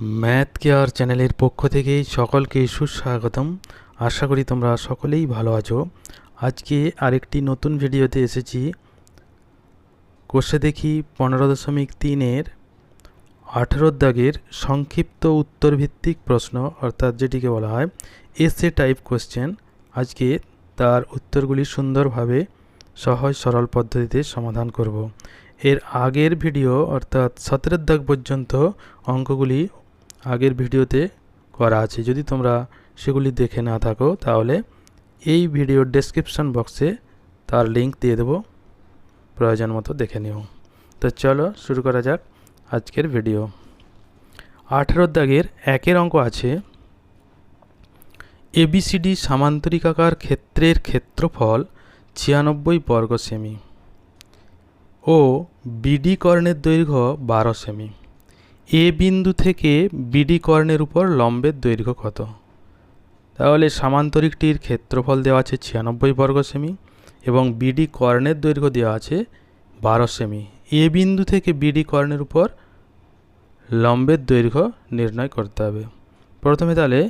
Math care চ্যানেলের পক্ষ থেকে সকলকে সুস্বাগতম। আশা করি তোমরা সকলেই ভালো আছো। আজকে আরেকটি নতুন ভিডিওতে এসেছি। কোষে দেখি পনেরো দশমিক তিনের আঠেরো দাগের সংক্ষিপ্ত উত্তর ভিত্তিক প্রশ্ন, অর্থাৎ যেটিকে বলা হয় এসে টাইপ কোশ্চেন। আজকে তার উত্তরগুলি সুন্দরভাবে সহজ সরল পদ্ধতিতে সমাধান করব। এর আগের ভিডিও, অর্থাৎ সতেরো দাগ পর্যন্ত অঙ্কগুলি আগের ভিডিওতে করা আছে। যদি তোমরা সেগুলি দেখে না থাকো, তাহলে এই ভিডিওর ডেসক্রিপশন বক্সে তার লিংক দিয়ে দেবো। প্রয়োজন মতো দেখে নিও। তো চলো শুরু করা যাক আজকের ভিডিও আঠেরো দাগের একের অঙ্ক আছে এবিসিডি সামান্তরিকাকার ক্ষেত্রের ক্ষেত্রফল ছিয়ানব্বই বর্গ সেমি ও বিডি কর্ণের দৈর্ঘ্য বারো সেমি। এ বিন্দু থেকে বিডি কর্ণের উপর লম্বের দৈর্ঘ্য কত? তাহলে সামান্তরিকটির ক্ষেত্রফল দেওয়া আছে ছিয়ানব্বই বর্গ সেমি এবং বিডি কর্ণের দৈর্ঘ্য দেওয়া আছে বারো সেমি। এ বিন্দু থেকে বিডি কর্ণের উপর লম্বের দৈর্ঘ্য নির্ণয় করতে হবে। প্রথমে তাহলে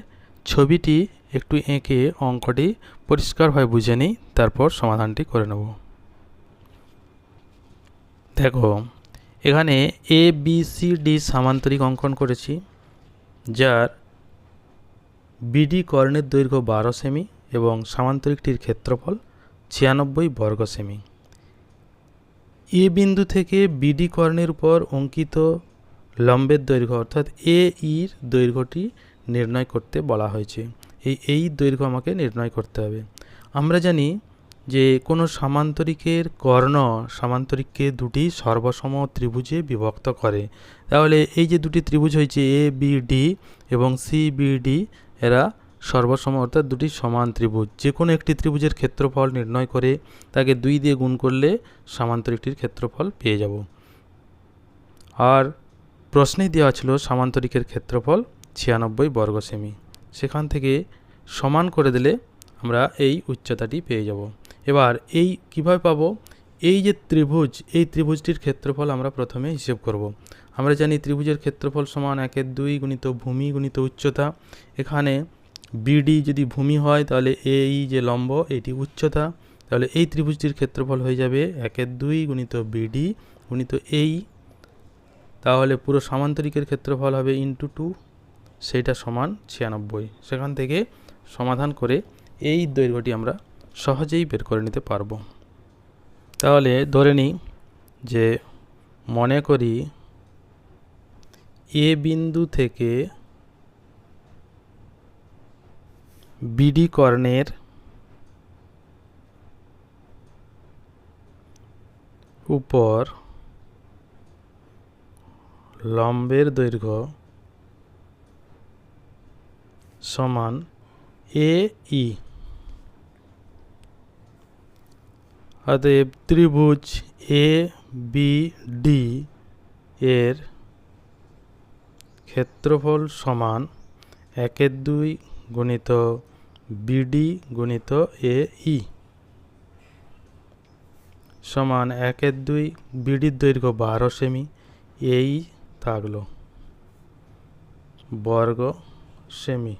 ছবিটি একটু এঁকে অঙ্কটি পরিষ্কারভাবে বুঝে নিই, তারপর সমাধানটি করে নেব। দেখো এখানে এ বি সি ডি সামান্তরিক অঙ্কন করেছি, যার বিডি কর্ণের দৈর্ঘ্য বারো সেমি এবং সামান্তরিকটির ক্ষেত্রফল ছিয়ানব্বই বর্গ সেমি। এ বিন্দু থেকে বিডি কর্ণের উপর অঙ্কিত লম্বের দৈর্ঘ্য, অর্থাৎ এ ইর দৈর্ঘ্যটি নির্ণয় করতে বলা হয়েছে। এই এই দৈর্ঘ্য আমাকে নির্ণয় করতে হবে। আমরা জানি যে কোনো সামান্তরিকের কর্ণ, সামান্তরিককে দুটি সর্বসম ত্রিভুজে বিভক্ত করে। তাহলে এই যে দুটি ত্রিভুজ হয়েছে এ বি ডি এবং সি বি ডি এরা সর্বসম অর্থাৎ দুটি সমান ত্রিভুজ। যে কোনো একটি ত্রিভুজের ক্ষেত্রফল নির্ণয় করে তাকে দুই দিয়ে গুণ করলে সামান্তরিকটির ক্ষেত্রফল পেয়ে যাব। আর প্রশ্নে দেওয়া ছিল সামান্তরিকের ক্ষেত্রফল ছিয়ানব্বই বর্গ সেমি। সেখান থেকে সমান করে দিলে আমরা এই উচ্চতাটি পেয়ে যাব। এবার এই কীভাবে পাবো? এই যে ত্রিভুজ, এই ত্রিভুজটির ক্ষেত্রফল আমরা প্রথমে হিসেব করব। আমরা জানি ত্রিভুজের ক্ষেত্রফল সমান একের দুই গুণিত ভূমি গুণিত উচ্চতা। এখানে বিডি যদি ভূমি হয়, তাহলে এই যে লম্ব, এটি উচ্চতা। তাহলে এই ত্রিভুজটির ক্ষেত্রফল হয়ে যাবে একের দুই গুণিত বিডি গুণিত এই। তাহলে পুরো সামান্তরিকের ক্ষেত্রফল হবে ইন্টু টু সেইটা সমান ছিয়ানব্বই। সেখান থেকে সমাধান করে এই দৈর্ঘ্যটি আমরা সহজেই বের করে নিতে পারব। তাহলে ধরে নিই যে মনে করি এ বিন্দু থেকে বিডি কর্ণের উপর লম্বের দৈর্ঘ্য সমান এ ই। অতএব ত্রিভুজ এ বি ডি এর ক্ষেত্রফল সমান একের দুই গুণিত বিডি গুণিত এ ই সমান একের দুই বিডির দৈর্ঘ্য বারো সেমি এই থাকল বর্গ সেমি।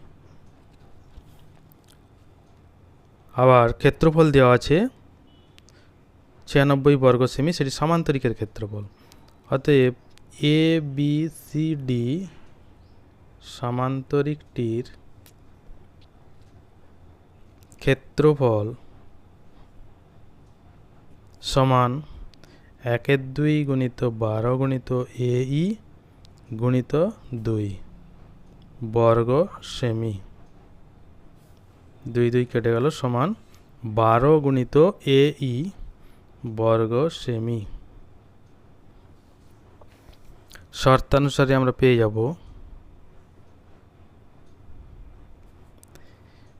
আবার ক্ষেত্রফল দেওয়া আছে ছিয়ানব্বই বর্গ সেমি, সেটি সামান্তরিকের ক্ষেত্রফল। অতএব এ বি সি ডি সামান্তরিকটির ক্ষেত্রফল সমান একের দুই গুণিত বারো গুণিত এ ই গুণিত দুই বর্গ সেমি। দুই দুই কেটে গেল সমান বারো গুণিত এ ই বর্গ সেমি। শর্তানুসারে আমরা পেয়ে যাব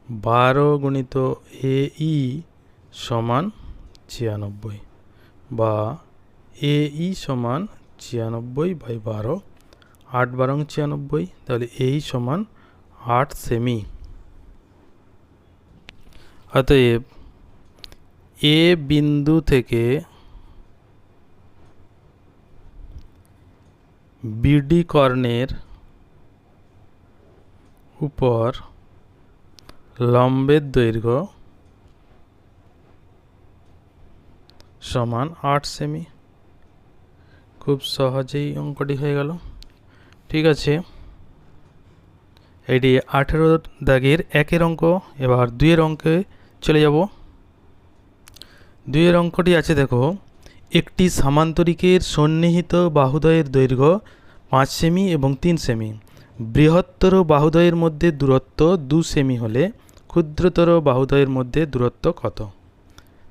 বারো গুণিত এ ই সমান ছিয়ানব্বই বা এ ই সমান ছিয়ানব্বই বাই বারো, আট বারং ছিয়ানব্বই, তাহলে এই সমান আট সেমি। অতএব এ বিন্দু থেকে বিডি কর্ণের উপর লম্বের দৈর্ঘ্য সমান আট সেমি। খুব সহজেই অঙ্কটি হয়ে গেল। ঠিক আছে। এটি আঠেরো দাগের একের অঙ্ক। এবার দুইয়ের অঙ্কে চলে যাব। দুইয়ের অঙ্কটি আছে, দেখো। একটি সামান্তরিকের সন্নিহিত বাহুদয়ের দৈর্ঘ্য পাঁচ সেমি এবং তিন সেমি। বৃহত্তর বাহুদয়ের মধ্যে দূরত্ব দু সেমি হলে ক্ষুদ্রতর বাহুদয়ের মধ্যে দূরত্ব কত?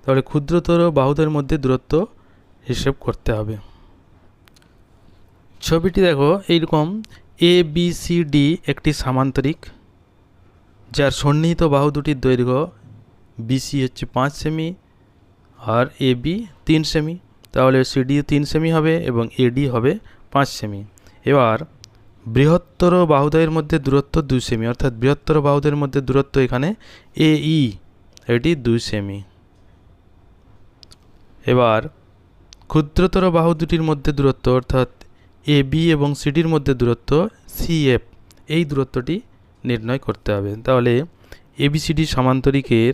তাহলে ক্ষুদ্রতর বাহুদয়ের মধ্যে দূরত্ব হিসেব করতে হবে। ছবিটি দেখো, এইরকম এ বি সি ডি একটি সামান্তরিক, যার সন্নিহিত বাহু দুটির দৈর্ঘ্য বিসি হচ্ছে পাঁচ সেমি আর এ বি তিন সেমি তাহলে সিডি তিন সেমি হবে এবং এডি হবে পাঁচ সেমি এবার বৃহত্তর বাহুদয়ের মধ্যে দূরত্ব দুই সেমি অর্থাৎ বৃহত্তর বাহুদের মধ্যে দূরত্ব এখানে এ ই এটি দুই সেমি এবার ক্ষুদ্রতর বাহু দুটির মধ্যে দূরত্ব, অর্থাৎ এ বি এবং সিডির মধ্যে দূরত্ব সি এফ এই দূরত্বটি নির্ণয় করতে হবে। তাহলে এবিসিডি সামান্তরিকের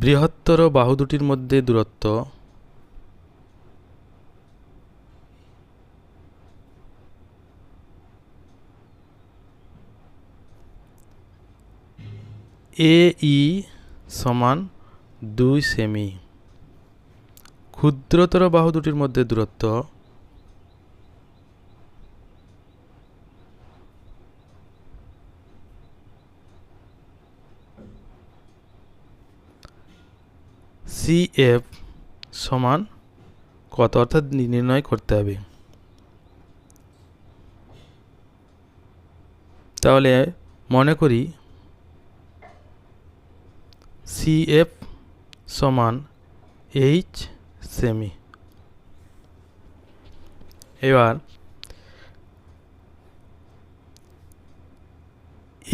বৃহত্তর বাহু দুটির মধ্যে দূরত্ব এ ই সমান দুই সেমি। ক্ষুদ্রতর বাহু দুটির মধ্যে দূরত্ব সি এফ সমান কত? অর্থাৎ নির্ণয় করতে হবে। তাহলে মনে করি সি এফ সমান এইচ সেমি এবার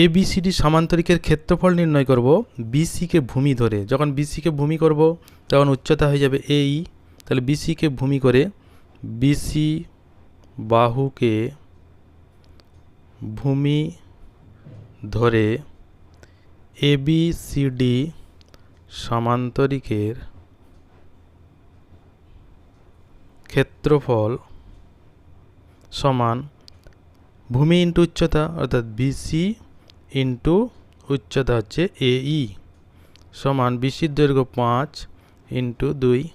এ বিসিডি সামান্তরিকের ক্ষেত্রফল নির্ণয় করব বিসিকে ভূমি ধরে। যখন বিসিকে ভূমি করব, তখন উচ্চতা হয়ে যাবে এই তাহলে বিসিকে ভূমি করে বিসি বাহুকে ভূমি ধরে এ বি সি ডি সামান্তরিকের ক্ষেত্রফল সমান ভূমি ইন্টু উচ্চতা, অর্থাৎ বিসি ইন্টু উচ্চতা হচ্ছে এই সমান বিসির দৈর্ঘ্য পাঁচ ইন্টু দুই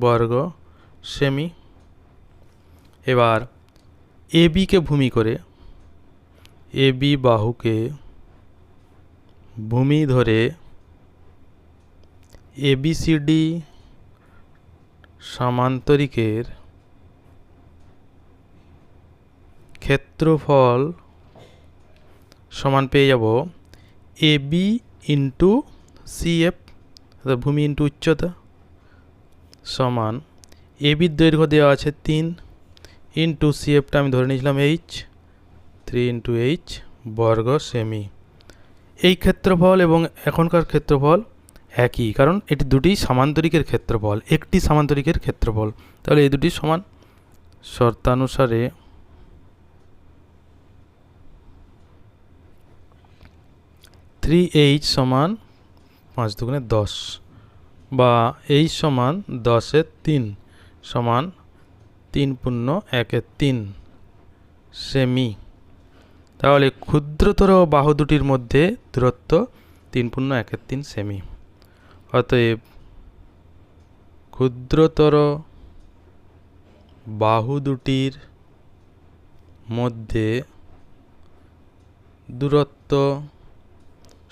বর্গ সেমি। এবার এ বিকে ভূমি করে, এ বি বাহুকে ভূমি ধরে এবিসিডি সামান্তরিকের ক্ষেত্রফল সমান পেয়ে যাব A B into C F অর্থাৎ ভূমি ইন্টু উচ্চতা সমান এ বির দৈর্ঘ্য দেওয়া আছে তিন ইন্টু সি এফটা আমি ধরে নিয়েছিলাম এইচ থ্রি ইন্টু এইচ বর্গ সেমি এই ক্ষেত্রফল এবং এখনকার ক্ষেত্রফল একই, কারণ এটি দুটি সামান্তরিকের ক্ষেত্রফল, একটি সামান্তরিকের ক্ষেত্রফল। তাহলে এই দুটি সমান। শর্তানুসারে থ্রি এইচ সমান পাঁচ দুগুণে দশ বা এইচ সমান দশের তিন সমান তিন পূর্ণ একের তিন সেমি। তাহলে ক্ষুদ্রতর বাহু দুটির মধ্যে দূরত্ব তিন পূর্ণ একের তিন সেমি। অতএব ক্ষুদ্রতর বাহু দুটির মধ্যে দূরত্ব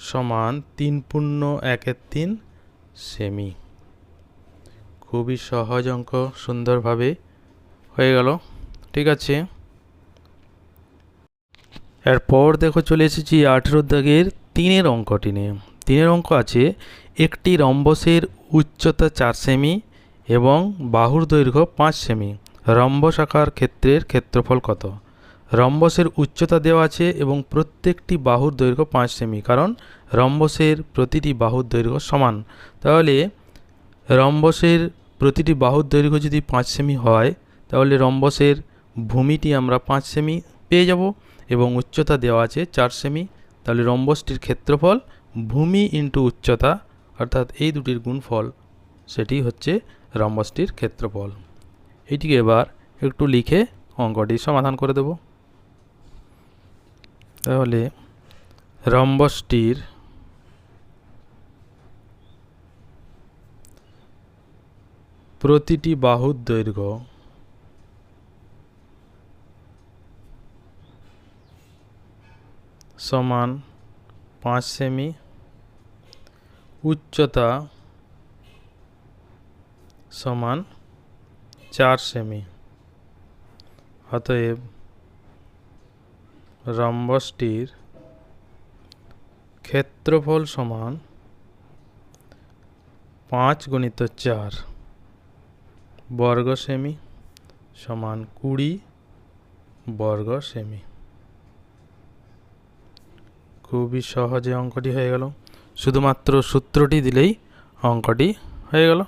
সমান তিন পূর্ণ একের তিন সেমি। খুবই সহজ অঙ্ক, সুন্দরভাবে হয়ে গেল। ঠিক আছে? এরপর দেখো চলে এসেছি আঠেরো দাগের তিনের অঙ্কটি নিয়ে। তিনের অঙ্ক আছে, একটি রম্বসের উচ্চতা চার সেমি এবং বাহুর দৈর্ঘ্য পাঁচ সেমি। রম্বস আকার ক্ষেত্রের ক্ষেত্রফল কত? রম্বসের উচ্চতা দেওয়া আছে এবং প্রত্যেকটি বাহুর দৈর্ঘ্য পাঁচ সেমি, কারণ রম্বসের প্রতিটি বাহুর দৈর্ঘ্য সমান। তাহলে রম্বসের প্রতিটি বাহুর দৈর্ঘ্য যদি পাঁচ সেমি হয়, তাহলে রম্বসের ভূমিটি আমরা পাঁচ সেমি পেয়ে যাব এবং উচ্চতা দেওয়া আছে চার সেমি। তাহলে রম্বসটির ক্ষেত্রফল ভূমি ইন্টু উচ্চতা, অর্থাৎ এই দুটির গুণফল, সেটি হচ্ছে রম্বসটির ক্ষেত্রফল। এটিকে এবার একটু লিখে অঙ্কটি সমাধান করে দেব। তাহলে রম্বসটির প্রতিটি বাহুর দৈর্ঘ্য সমান পাঁচ সেমি উচ্চতা সমান চার সেমি। অতএব রম্বসটির ক্ষেত্রফল সমান পাঁচ গণিত চার বর্গ সেমি সমান কুড়ি বর্গ সেমি খুবই সহজে অঙ্কটি হয়ে গেল। শুধুমাত্র সূত্রটি দিলেই অঙ্কটি হয়ে গেল।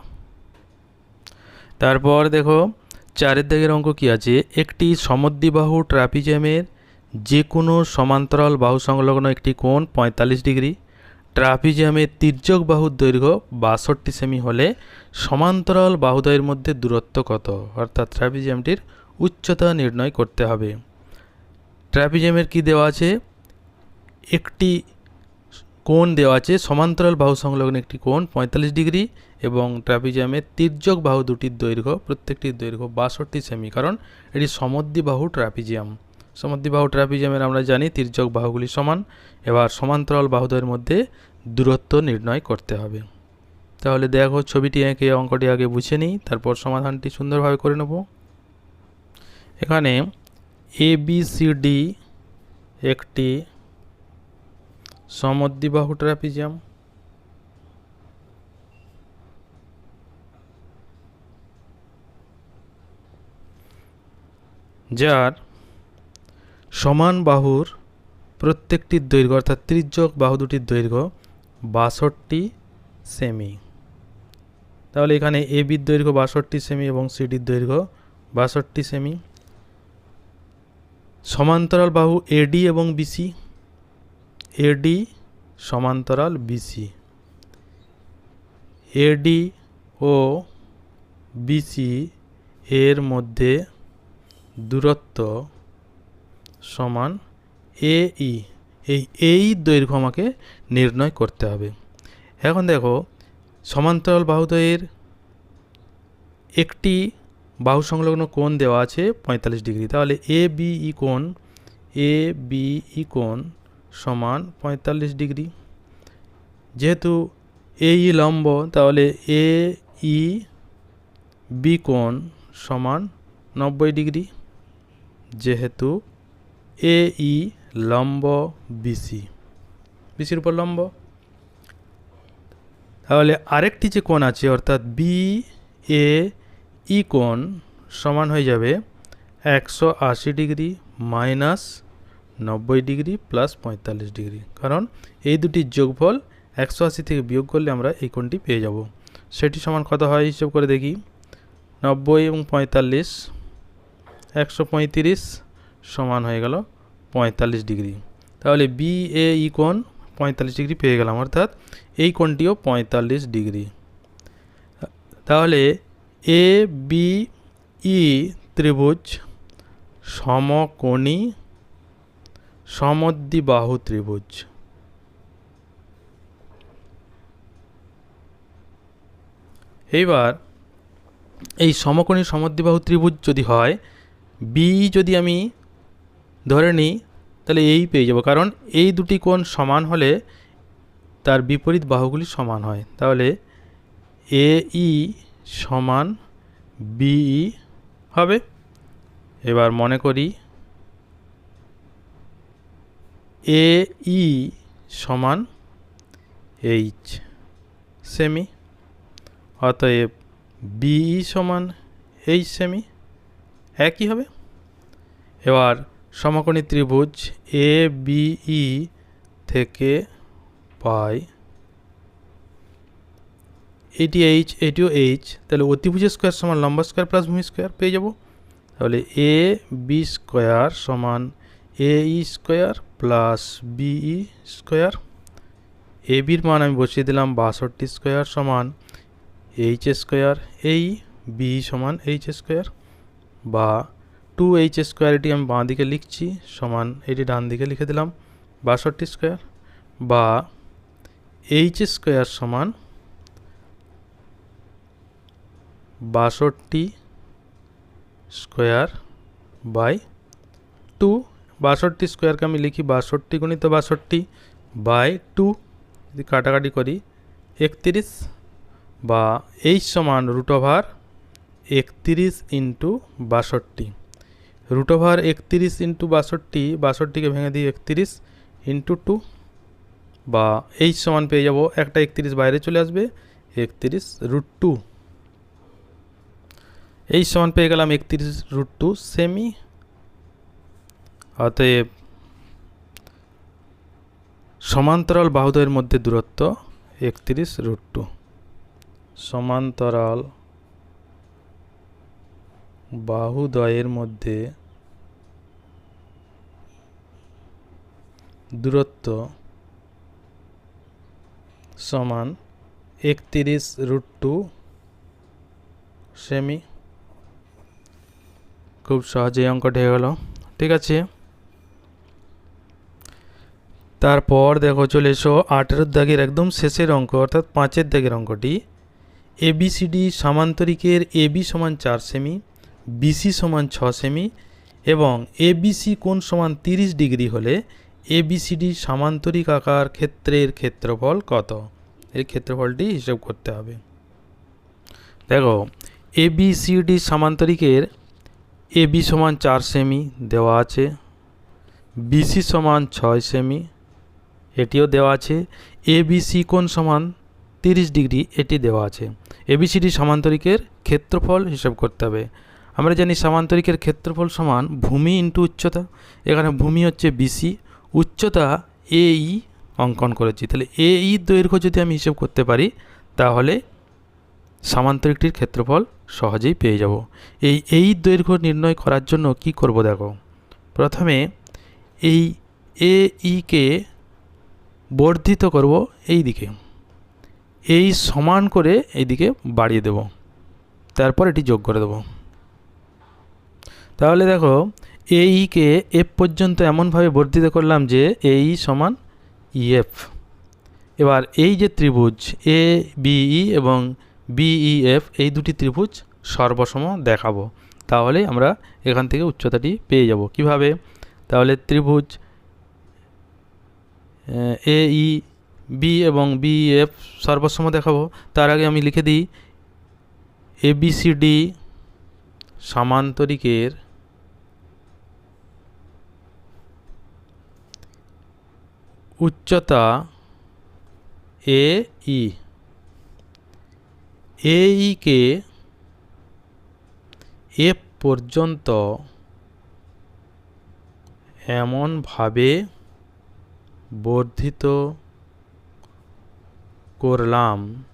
তারপর দেখো চারের দিকের অঙ্ক কী আছে? একটি সমদ্বিবাহু ট্রাপিজিয়ামের যে কোনো সমান্তরাল বাহু সংলগ্ন একটি কোণ পঁয়তাল্লিশ ডিগ্রি ট্রাপিজিয়ামের তির্যক বাহুর দৈর্ঘ্য বাষট্টি সেমি হলে সমান্তরাল বাহুদ্বয়ের মধ্যে দূরত্ব কত? অর্থাৎ ট্রাপিজিয়ামটির উচ্চতা নির্ণয় করতে হবে। ট্রাপিজিয়ামের কি দেওয়া আছে? একটি কোণ দেওয়া আছে, সমান্তরাল বাহু সংলগ্ন একটি কোণ পঁয়তাল্লিশ ডিগ্রি এবং ট্রাপিজিয়ামের তির্যক বাহু দুটির দৈর্ঘ্য, প্রত্যেকটির দৈর্ঘ্য বাষট্টি সেমি, কারণ এটি সমদ্বিবাহু ট্রাপিজিয়াম। সমদ্বিবাহু ট্রাপিজিয়ামের আমরা জানি তির্যক বাহুগুলি সমান। এবার সমান্তরাল বাহুদ্বয়ের মধ্যে দূরত্ব নির্ণয় করতে হবে। তাহলে দেখো ছবিটি এঁকে অঙ্কটি আগে বুঝে নিই, তারপর সমাধানটি সুন্দরভাবে করে নেব। এখানে এ বি সি ডি একটি সমদ্বিবাহু ট্রাপিজিয়াম। যার সমান বাহুর প্রত্যেকটির দৈর্ঘ্য, অর্থাৎ ত্রিজ্যক বাহু দুটির দৈর্ঘ্য বাষট্টি সেমি। তাহলে এখানে এ বির দৈর্ঘ্য বাষট্টি সেমি এবং সিডির দৈর্ঘ্য বাষট্টি সেমি। সমান্তরাল বাহু এডি এবং বিসি এডি সমান্তরাল বিসি এডি ও বিসি এর মধ্যে দূরত্ব সমান এ ই। এই এই দৈর্ঘ্য আমাকে নির্ণয় করতে হবে। এখন দেখো, সমান্তরাল বাহুদ্বয়ের একটি বাহু সংলগ্ন কোণ দেওয়া আছে পঁয়তাল্লিশ ডিগ্রি। তাহলে এ বি ই কোণ, এ বি ই কোণ সমান পঁয়তাল্লিশ ডিগ্রি। যেহেতু এ ই লম্ব, তাহলে এ ই বি কোণ সমান নব্বই ডিগ্রি। যেহেতু এ ই লম্ব বিসি বিসির উপর লম্ব। তাহলে আরেকটি যে কোণ আছে, অর্থাৎ বি এ ই কোণ সমান হয়ে যাবে একশো আশি ডিগ্রি মাইনাস নব্বই ডিগ্রি প্লাস পঁয়তাল্লিশ ডিগ্রি। কারণ এই দুটির যোগফল একশো আশি থেকে বিয়োগ করলে আমরা এই কোণটি পেয়ে যাব। সেটি সমান কত হয়, হিসেব করে দেখি। নব্বই এবং পঁয়তাল্লিশ, একশো পঁয়ত্রিশ সমান হয়ে গেল পঁয়তাল্লিশ ডিগ্রি। তাহলে বি এ ই কোণ পঁয়তাল্লিশ ডিগ্রি পেয়ে গেলাম, অর্থাৎ এই কোণটিও পঁয়তাল্লিশ ডিগ্রি। তাহলে এ বি ই ত্রিভুজ সমকোণী সমদ্বিবাহু ত্রিভুজ। এইবার এই সমকোণী সমদ্বিবাহু ত্রিভুজ যদি হয় বি যদি আমি ধরে নিই, তাহলে এই পেয়ে যাব। কারণ এই দুটি কোণ সমান হলে তার বিপরীত বাহুগুলি সমান হয়। তাহলে এ ই সমান বিই হবে। এবার মনে করি এ ই সমান এইচ সেমি, অতএব বিই সমান এইচ সেমি, একই হবে। এবার সমকোণী ত্রিভুজ এ বিই থেকে পাই। এটি এইচ এটিও এইচ তাহলে অতিভুজ স্কোয়ার সমান লম্বা স্কোয়ার প্লাস ভূমি স্কোয়ার পেয়ে যাব। তাহলে এ বি স্কোয়ার সমান A E square plus BE square A বির মান আমি বসিয়ে দিলাম বাষট্টি স্কোয়ার সমান এইচ স্কোয়ার এই বি সমান এইচ স্কোয়ার বা টু এইচ স্কোয়ার এটি আমি বাঁ দিকে লিখছি, সমান এটি ডান দিকে লিখে দিলাম, বাষট্টি স্কোয়ার বা এইচ স্কোয়ার সমান বাষট্টি স্কোয়ার বাই টু বাষট্টি স্কোয়ারকে আমি লিখি বাষট্টি গুণিত বাষট্টি বাই টু যদি কাটাকাটি করি, একত্রিশ বা এইচ সমান রুট ওভার একত্রিশ ইন্টু বাষট্টি। রুট ওভার একত্রিশ ইন্টু বাষট্টি, বাষট্টিকে ভেঙে দিই একত্রিশ ইন্টু টু বা এইচ সমান পেয়ে যাব, একটা একত্রিশ বাইরে চলে আসবে, একত্রিশ রুট টু এইচ সমান পেয়ে গেলাম একত্রিশ রুট টু সেমি অতএব সমান্তরাল বাহুদ্বয়ের মধ্যে দূরত্ব একত্রিশ রুট টু সমান্তরাল বাহুদ্বয়ের মধ্যে দূরত্ব সমান একত্রিশ রুট টু সেমি খুব সহজেই অঙ্কটি হয়ে গেল। ঠিক আছে? তারপর দেখো চলে এসো, আঠেরোর দাগের একদম শেষের অঙ্ক, অর্থাৎ পাঁচের দাগের অঙ্কটি। এবিসিডি সামান্তরিকের এবি সমান চার সেমি বিসি সমান ছ সেমি এবং এবিসি কোণ সমান তিরিশ ডিগ্রি হলে এবিসিডি সামান্তরিক আকার ক্ষেত্রের ক্ষেত্রফল কত? এর ক্ষেত্রফলটি হিসাব করতে হবে। দেখো এবিসিডি সামান্তরিকের এবি সমান চার সেমি দেওয়া আছে বিসি সমান ছয় সেমি এটিও দেওয়া আছে এবিসি কোণ সমান তিরিশ ডিগ্রি এটি দেওয়া আছে। এবিসিডি সামান্তরিকের ক্ষেত্রফল হিসাব করতে হবে। আমরা জানি সামান্তরিকের ক্ষেত্রফল সমান ভূমি ইন্টু উচ্চতা। এখানে ভূমি হচ্ছে বিসি উচ্চতা এই অঙ্কন করেছি। তাহলে এই দৈর্ঘ্য যদি আমি হিসেব করতে পারি, তাহলে সামান্তরিকটির ক্ষেত্রফল সহজেই পেয়ে যাব। এই এই দৈর্ঘ্য নির্ণয় করার জন্য কি করব দেখো? প্রথমে এই এ ইকে বর্ধিত করব এই দিকে। এই সমান করে এই দিকে বাড়িয়ে দেব। তারপর এটি যোগ করে দেব। তাহলে দেখো এইকে এফ পর্যন্ত এমনভাবে বর্ধিত করলাম যে এই সমান ইএফ এবার এই যে ত্রিভুজ, এ বিই এবং বিইএফ এই দুটি ত্রিভুজ সর্বসম দেখাবো। তাহলে আমরা এখান থেকে উচ্চতাটি পেয়ে যাব। কীভাবে? তাহলে ত্রিভুজ, এ ই, বি এবং বিএফ সর্বসম দেখাবো। তার আগে আমি লিখে দিই, এ, বি, সি, ডি সামান্তরিকের উচ্চতা এ ই। এ এইকে এফ পর্যন্ত এমনভাবে বর্ধিত করলাম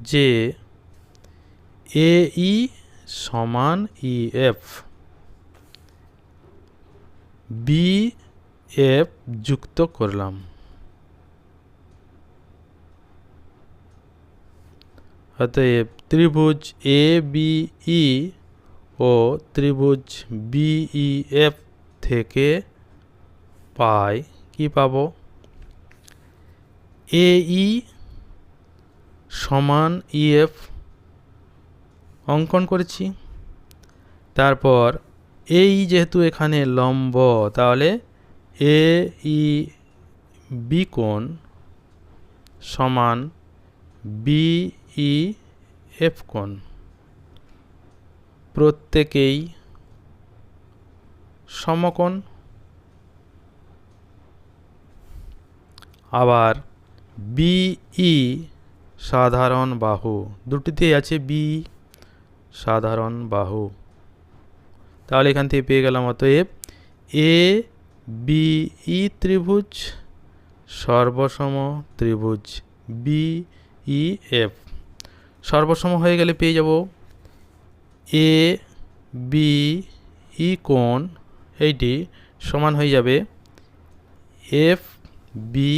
যে এ ই সমান ই এফ, বি এফ যুক্ত করলাম। অতএব ত্রিভুজ এ বি ই ও ত্রিভুজ বিই এফ থেকে পাই, কি পাব? এ ই সমান ইএফ অঙ্কন করেছি। তারপর এই যেহেতু এখানে লম্ব, তাহলে এ ই বি কোণ সমান বিই এফ কোণ। প্রত্যেকেই সমকোণ। আবার বিই সাধারণ বাহু, দুটিতেই আছে বি সাধারণ বাহু। তাহলে এখান থেকে পেয়ে গেলাম অতএব এ বিই ত্রিভুজ, সর্বসম ত্রিভুজ বি ই এফ সর্বসম হয়ে গেলে পেয়ে যাব এ বি ই কোণ, এইটি সমান হয়ে যাবে এফ বি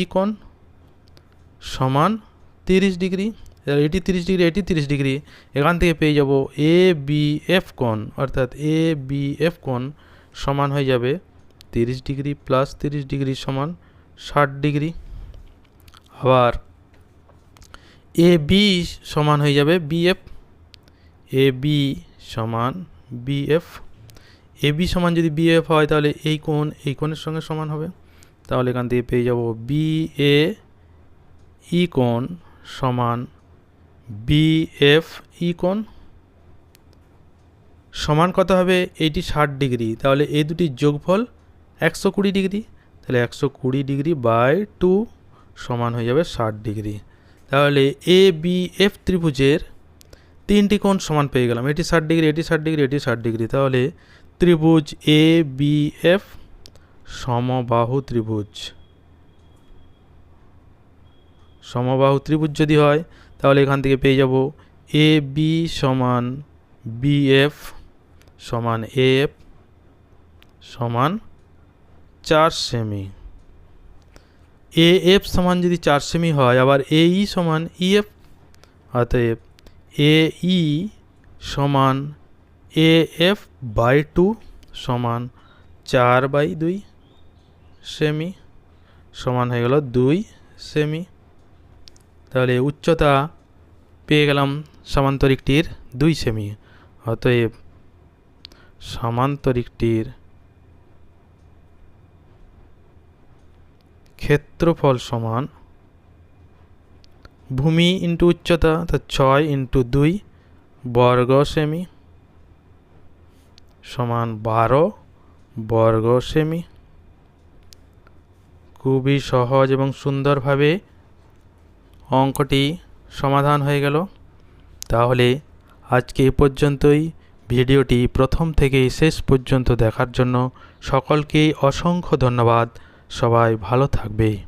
ই কোণ সমান তিরিশ ডিগ্রি। এটি তিরিশ ডিগ্রি, এটি তিরিশ ডিগ্রি। এখান থেকে পেয়ে যাব এ বি এফ কোণ, অর্থাৎ এ বি এফ কোণ সমান হয়ে যাবে তিরিশ ডিগ্রি প্লাস তিরিশ ডিগ্রি সমান ষাট ডিগ্রি। আবার এ বি সমান হয়ে যাবে বিএফ এ বি সমান বিএফ এ বি সমান যদি বিএফ হয় তাহলে এই কোণ, এই কোণের সঙ্গে সমান হবে। তাহলে এখান থেকে পেয়ে যাব বি এ ই কোণ সমান বিএফ ই কোণ। সমান কত হবে? এইটি ষাট ডিগ্রি। তাহলে এই দুটির যোগফল একশো কুড়ি ডিগ্রি, তাহলে একশো কুড়ি ডিগ্রি বাই টু সমান হয়ে যাবে ষাট ডিগ্রি। তাহলে এ বি এফ ত্রিভুজের তিনটি কোণ সমান পেয়ে গেলাম। এটি ষাট ডিগ্রি, এটি ষাট ডিগ্রি, এটি ষাট ডিগ্রি। তাহলে ত্রিভুজ এ বি এফ সমবাহু ত্রিভুজ। সমবাহু ত্রিভুজ যদি হয়, তাহলে এখান থেকে পেয়ে যাব এ বি সমান বি এফ সমান এ এফ সমান চার সেমি। এ, এফ সমান যদি চার সেমি হয়, আবার এ, ই সমান ই, এফ, অতএব এ, ই সমান এ, এফ বাই টু সমান চার বাই দুই সেমি সমান হয়ে গেল দুই সেমি। তাহলে উচ্চতা পেয়ে গেলাম সামান্তরিকটির দুই সেমি। অতএব সামান্তরিকটির ক্ষেত্রফল সমান ভূমি ইন্টু উচ্চতা অর্থাৎ ছয় ইন্টু দুই বর্গ সেমি সমান বারো বর্গ সেমি। খুবই সহজ এবং সুন্দরভাবে অঙ্কটি সমাধান হয়ে গেল। তাহলে আজকে এ পর্যন্তই। ভিডিওটি প্রথম থেকে শেষ পর্যন্ত দেখার জন্য সকলকেই অসংখ্য ধন্যবাদ। সবাই ভালো থাকবে।